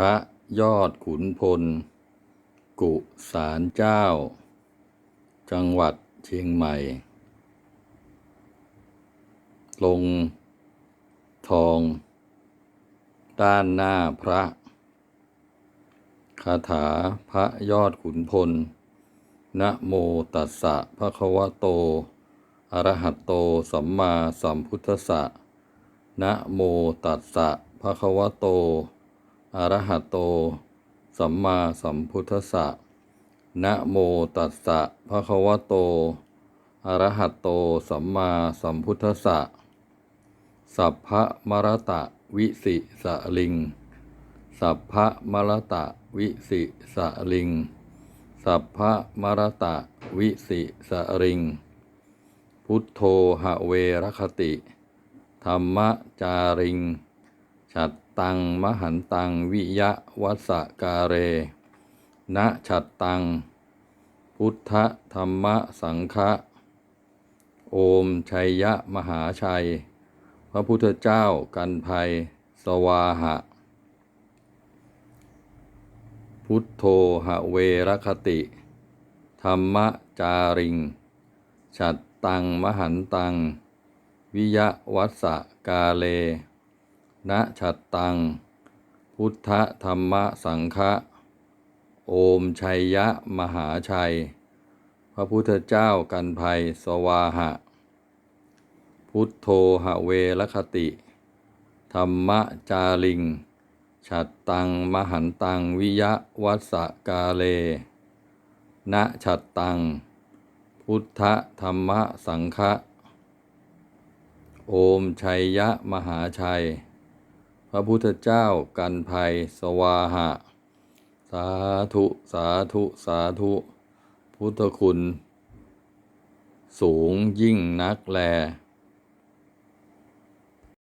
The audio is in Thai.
พระยอดขุนพล กุสารเจ้า จังหวัดเชียงใหม่ ลง ทอง ด้านหน้าพระ คาถาพระยอดขุนพล นะโมตัสสะภะคะวะโต อระหะโต สัมมาสัมพุทธสสะนะโมตัสสะภะคะวะโต อระหะโต สัมมาสัมพุทธัสสะนะโมตัสสะภะคะวะโตอระหะโต สัมมาสัมพุทธัสสะสัพพะมรตะวิสิสะลิง สัพพะมรตะวิสิสะลิง สัพพะมรตะวิสิสะริง พุทโธหะเวรคติ ธรรมจาริง ฉัตตังมหันตังวิยะวัสกาเรนะฉัตตัง พุทธธรรมสังฆะโอมชัยยะมหาชัย พระพุทธเจ้ากันภัย สวาหะ พุทโธหะเวรคติ ธรรมจาริง ฉัตตังมหันตัง วิยะวัสสกาเล นะฉัตตัง พุทธธรรมสังฆะโอมชัยยะมหาชัย พระพุทธเจ้ากันภัยสวาหะ พุทโธหะเวรคติ ธรรมจาริง ฉัตตังมหันตังวิยะวัสกาเลนะฉัตตัง พุทธธรรมสังฆะโอมชัยยะมหาชัย ระพุทธเจ้ากันภัยสวาหะ สาธุ สาธุ สาธุ พุทธคุณ สูงยิ่งนักแล